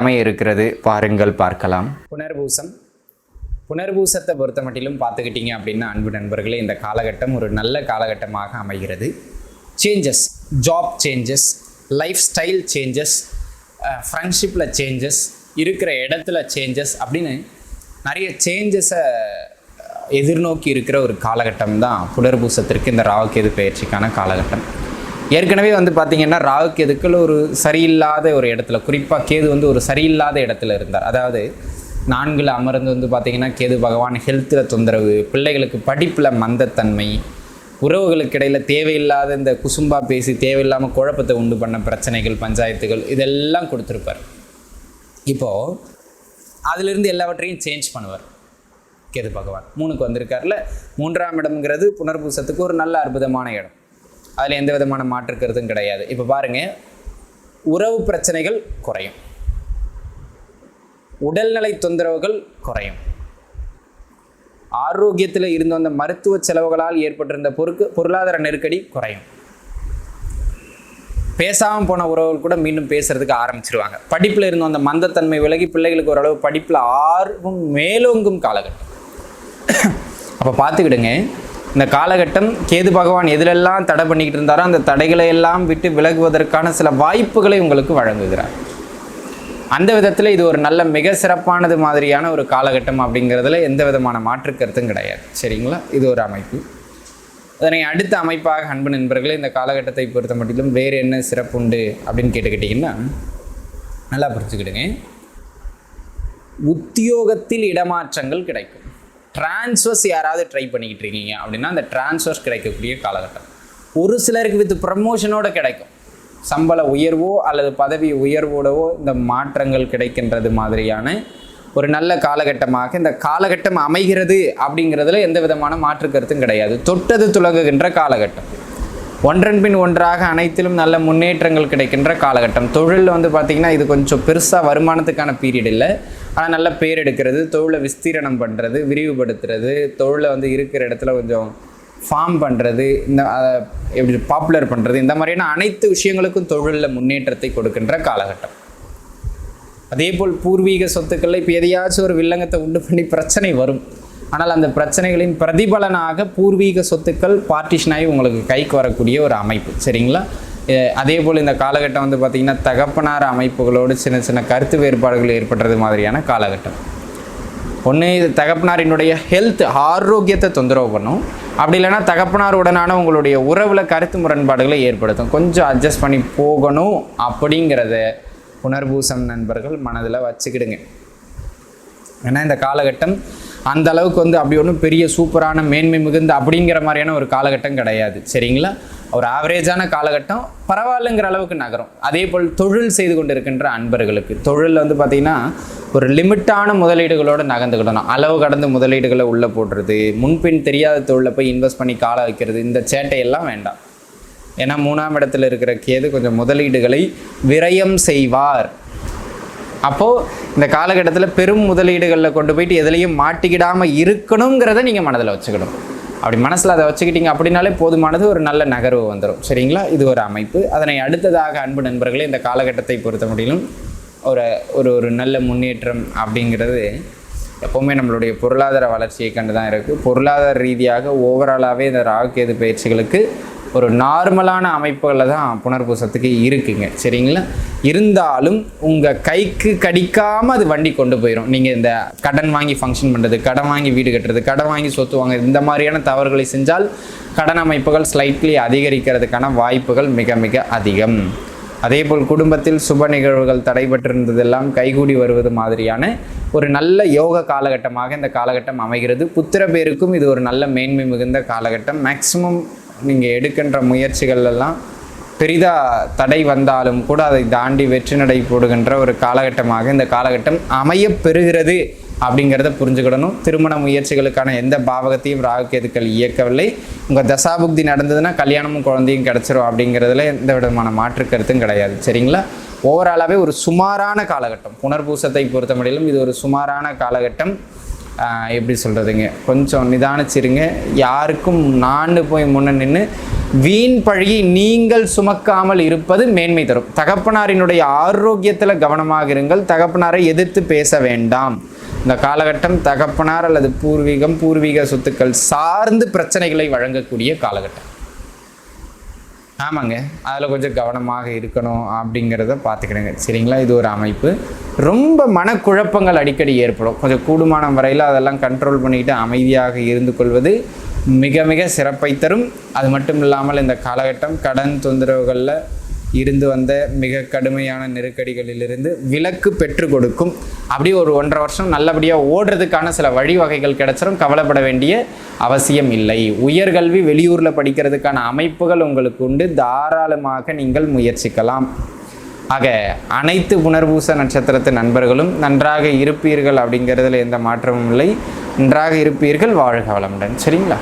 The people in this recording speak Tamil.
அமைய இருக்கிறது பாருங்கள் பார்க்கலாம். புனர்பூசம். புனர்பூசத்தை பொறுத்த மட்டிலும் பார்த்துக்கிட்டீங்க அப்படின்னா அன்பு நண்பர்களே இந்த காலகட்டம் ஒரு நல்ல காலகட்டமாக அமைகிறது. Changes job changes life style changes ஃப்ரெண்ட்ஷிப்பில் changes இருக்கிற இடத்துல சேஞ்சஸ் அப்படின்னு நிறைய சேஞ்சஸை எதிர்நோக்கி இருக்கிற ஒரு காலகட்டம் தான் புனர்பூசத்திற்கு இந்த ராவுக்கேது பயிற்சிக்கான காலகட்டம். ஏற்கனவே வந்து பார்த்திங்கன்னா ராகு கேதுக்கள் ஒரு சரியில்லாத ஒரு இடத்துல குறிப்பாக கேது வந்து ஒரு சரியில்லாத இடத்துல இருந்தார். அதாவது நான்கில் அமர்ந்து வந்து பார்த்திங்கன்னா கேது பகவான் ஹெல்த்தில் தொந்தரவு பிள்ளைகளுக்கு படிப்பில் மந்தத்தன்மை உறவுகளுக்கு இடையில் தேவையில்லாத இந்த குசும்பா பேசி தேவையில்லாமல் குழப்பத்தை உண்டு பண்ண பிரச்சனைகள் பஞ்சாயத்துகள் இதெல்லாம் கொடுத்துருப்பார். இப்போது அதிலிருந்து எல்லாவற்றையும் சேஞ்ச் பண்ணுவார் கேது பகவான். மூணுக்கு வந்திருக்கார்ல மூன்றாம் இடம்ங்கிறது புனர்பூசத்துக்கு ஒரு நல்ல அற்புதமான இடம். அதில் எந்த விதமான மாற்று கருத்தும் கிடையாது. இப்போ பாருங்கள் உறவு பிரச்சனைகள் குறையும். உடல்நலை தொந்தரவுகள் குறையும். ஆரோக்கியத்தில் இருந்து வந்த மருத்துவ செலவுகளால் ஏற்பட்டிருந்த பொருக்கு பொருளாதார நெருக்கடி குறையும். பேசாமல் போன உறவுகள் கூட மீண்டும் பேசுறதுக்கு ஆரம்பிச்சிருவாங்க. படிப்பில் இருந்து வந்த மந்தத்தன்மை விலகி பிள்ளைகளுக்கு ஓரளவு படிப்பில் ஆர்வம் மேலோங்கும் காலகட்டம். அப்போ பார்த்துக்கிடுங்க இந்த காலகட்டம் கேது பகவான் எதிலெல்லாம் தடை பண்ணிக்கிட்டு இருந்தாரோ அந்த தடைகளை எல்லாம் விட்டு விலகுவதற்கான சில வாய்ப்புகளை உங்களுக்கு வழங்குகிறார். அந்த விதத்தில் இது ஒரு நல்ல மிக சிறப்பானது மாதிரியான ஒரு காலகட்டம் அப்படிங்கிறதுல எந்த விதமான மாற்று கருத்தும் கிடையாது. சரிங்களா? இது ஒரு அமைப்பு. அதனை அடுத்த அமைப்பாக அன்பு நண்பர்களே இந்த காலகட்டத்தை பொறுத்த மட்டிலும் வேறு என்ன சிறப்பு உண்டு அப்படின்னு கேட்டுக்கிட்டிங்கன்னா நல்லா புரிஞ்சுக்கிடுங்க. உத்தியோகத்தில் இடமாற்றங்கள் கிடைக்கும். டிரான்ஸ்ஃபர்ஸ் யாராவது ட்ரை பண்ணிக்கிட்டு இருக்கீங்க அப்படின்னா அந்த டிரான்ஸ்ஃபர்ஸ் கிடைக்கக்கூடிய காலகட்டம். ஒரு சிலருக்கு வித் ப்ரமோஷனோட கிடைக்கும். சம்பள உயர்வோ அல்லது பதவி உயர்வோடவோ இந்த மாற்றங்கள் கிடைக்கின்றது மாதிரியான ஒரு நல்ல காலகட்டமாக இந்த காலகட்டம் அமைகிறது அப்படிங்கிறதுல எந்த விதமான மாற்று கருத்தும் கிடையாது. தொட்டது துலங்குகின்ற காலகட்டம். ஒன்றன் பின் ஒன்றாக அனைத்திலும் நல்ல முன்னேற்றங்கள் கிடைக்கின்ற காலகட்டம். தொழிலில் வந்து பார்த்திங்கன்னா இது கொஞ்சம் பெருசாக வருமானத்துக்கான பீரியட் இல்லை. ஆனால் நல்ல பேர் எடுக்கிறது தொழிலை விஸ்தீரணம் பண்ணுறது விரிவுபடுத்துறது தொழிலை வந்து இருக்கிற இடத்துல கொஞ்சம் ஃபார்ம் பண்ணுறது இந்த எப்படி பாப்புலர் பண்ணுறது இந்த மாதிரியான அனைத்து விஷயங்களுக்கும் தொழிலில் முன்னேற்றத்தை கொடுக்கின்ற காலகட்டம். அதே போல் பூர்வீக சொத்துக்களில் இப்போ எதையாச்சும் ஒரு வில்லங்கத்தை உண்டு பண்ணி பிரச்சனை வரும். ஆனால் அந்த பிரச்சனைகளின் பிரதிபலனாக பூர்வீக சொத்துக்கள் பார்ட்டிஷனாகி உங்களுக்கு கைக்கு வரக்கூடிய ஒரு அமைப்பு. சரிங்களா? அதே போல் இந்த காலகட்டம் வந்து பார்த்திங்கன்னா தகப்பனார் அமைப்புகளோடு சின்ன சின்ன கருத்து வேறுபாடுகள் ஏற்படுறது மாதிரியான காலகட்டம். ஒன்று இது தகப்பனாரினுடைய ஹெல்த் ஆரோக்கியத்தை தொந்தரவு பண்ணும். அப்படி இல்லைன்னா தகப்பனாருடனான உங்களுடைய உறவில் கருத்து முரண்பாடுகளை ஏற்படுத்தும். கொஞ்சம் அட்ஜஸ்ட் பண்ணி போகணும் அப்படிங்கிறத புனர்பூசம் நண்பர்கள் மனதில் வச்சுக்கிடுங்க. ஏன்னா இந்த காலகட்டம் அந்த அளவுக்கு வந்து அப்படி ஒன்றும் பெரிய சூப்பரான மேன்மை மிகுந்த அப்படிங்கிற மாதிரியான ஒரு காலகட்டம் கிடையாது. சரிங்களா? ஒரு ஆவரேஜான காலகட்டம் பரவாயில்லைங்கிற அளவுக்கு நகரும். அதே போல் தொழில் செய்து கொண்டிருக்கின்ற அன்பர்களுக்கு. தொழில் வந்து பார்த்திங்கன்னா ஒரு லிமிட்டான முதலீடுகளோடு நகர்ந்துக்கிடணும் அளவு கடந்து முதலீடுகளை உள்ளே போடுறது முன்பின் தெரியாத தொழிலை போய் இன்வெஸ்ட் பண்ணி கால வைக்கிறது இந்த சேட்டையெல்லாம் வேண்டாம். ஏன்னா மூணாம் இடத்துல இருக்கிற கேது கொஞ்சம் முதலீடுகளை விரயம் செய்வார். அப்போது இந்த காலகட்டத்தில் பெரும் முதலீடுகளில் கொண்டு போயிட்டு எதுலேயும் மாட்டிக்கிடாமல் இருக்கணுங்கிறத நீங்கள் மனதில் வச்சுக்கணும். அப்படி மனசில் அதை வச்சுக்கிட்டீங்க அப்படின்னாலே போதுமானது ஒரு நல்ல நகர்வு வந்துடும் சரிங்களா? இது ஒரு அமைப்பு. அதனை அடுத்ததாக அன்பு நண்பர்களே இந்த காலகட்டத்தை பொறுத்த முடியும் ஒரு ஒரு ஒரு நல்ல முன்னேற்றம் அப்படிங்கிறது எப்போவுமே நம்மளுடைய பொருளாதார வளர்ச்சியை கண்டு தான் இருக்குது பொருளாதார ரீதியாக ஓவராலாகவே இந்த ராகுகேது பயிற்சிகளுக்கு ஒரு நார்மலான அமைப்புகளில் தான் புனர்பூசத்துக்கு இருக்குங்க. சரிங்களா? இருந்தாலும் உங்கள் கைக்கு கடிக்காமல் அது வண்டி கொண்டு போயிடும் நீங்கள் இந்த கடன் வாங்கி ஃபங்க்ஷன் பண்ணுறது கடன் வாங்கி வீடு கட்டுறது கடன் வாங்கி சொத்து வாங்குறது இந்த மாதிரியான தவறுகளை செஞ்சால் கடன் அமைப்புகள் ஸ்லைட்லி அதிகரிக்கிறதுக்கான வாய்ப்புகள் மிக மிக அதிகம். அதேபோல் குடும்பத்தில் சுப நிகழ்வுகள் தடைபட்டிருந்ததெல்லாம் கைகூடி வருவது மாதிரியான ஒரு நல்ல யோக காலகட்டமாக இந்த காலகட்டம் அமைகிறது. புத்திர பேருக்கும் இது ஒரு நல்ல மேன்மை மிகுந்த காலகட்டம். மேக்சிமம் நீங்கள் எடுக்கின்ற முயற்சிகள் எல்லாம் பெரிதாக தடை வந்தாலும் கூட அதை தாண்டி வெற்றி நடை போடுகின்ற ஒரு காலகட்டமாக இந்த காலகட்டம் அமைய பெறுகிறது அப்படிங்கிறத புரிஞ்சுக்கிடணும். திருமண முயற்சிகளுக்கான எந்த பாவகத்தையும் ராகுகேதுக்கள் இயக்கவில்லை. உங்கள் தசாபுக்தி நடந்ததுன்னா கல்யாணமும் குழந்தையும் கிடச்சிரும் அப்படிங்கிறதுல எந்த விதமான மாற்று கருத்தும் கிடையாது. சரிங்களா? ஓவராலாகவே ஒரு சுமாரான காலகட்டம். புனர்பூசத்தை பொறுத்த முடியலும் இது ஒரு சுமாரான காலகட்டம். எப்படி சொல்கிறதுங்க கொஞ்சம் நிதானிச்சிருங்க. யாருக்கும் நான் போய் முன்ன நின்று வீண் பழகி நீங்கள் சுமக்காமல் இருப்பது மேன்மை தரும். தகப்பனாரினுடைய ஆரோக்கியத்தில் கவனமாக இருங்கள். தகப்பனாரை எதிர்த்து பேச வேண்டாம். இந்த காலகட்டம் தகப்பனார் அல்லது பூர்வீகம் பூர்வீக சொத்துக்கள் சார்ந்து பிரச்சனைகளை வழங்கக்கூடிய காலகட்டம். ஆமாங்க. அதில் கொஞ்சம் கவனமாக இருக்கணும் அப்படிங்கிறத பார்த்துக்கிடுங்க சரிங்களா? இது ஒரு அமைப்பு. ரொம்ப மனக்குழப்பங்கள் அடிக்கடி ஏற்படும். கொஞ்சம் கூடுமான வரையில் அதெல்லாம் கண்ட்ரோல் பண்ணிக்கிட்டு அமைதியாக இருந்து கொள்வது மிக மிக சிறப்பை தரும். அது மட்டும் இல்லாமல் இந்த காலகட்டம் கடன் தொந்தரவுகளில் இருந்து வந்த மிக கடுமையான நெருக்கடிகளிலிருந்து விலக்கு பெற்று கொடுக்கும். அப்படி ஒரு ஒன்றரை வருஷம் நல்லபடியாக ஓடுறதுக்கான சில வழிவகைகள் கிடைச்சிரும். கவலைப்பட வேண்டிய அவசியம் இல்லை. உயர்கல்வி வெளியூரில் படிக்கிறதுக்கான அமைப்புகள் உங்களுக்கு உண்டு. தாராளமாக நீங்கள் முயற்சிக்கலாம். ஆக அனைத்து புனர்பூச நட்சத்திரத்து நண்பர்களும் நன்றாக இருப்பீர்கள் அப்படிங்கிறதுல எந்த மாற்றமும் இல்லை. நன்றாக இருப்பீர்கள். வாழ்க வளமுடன். சரிங்களா?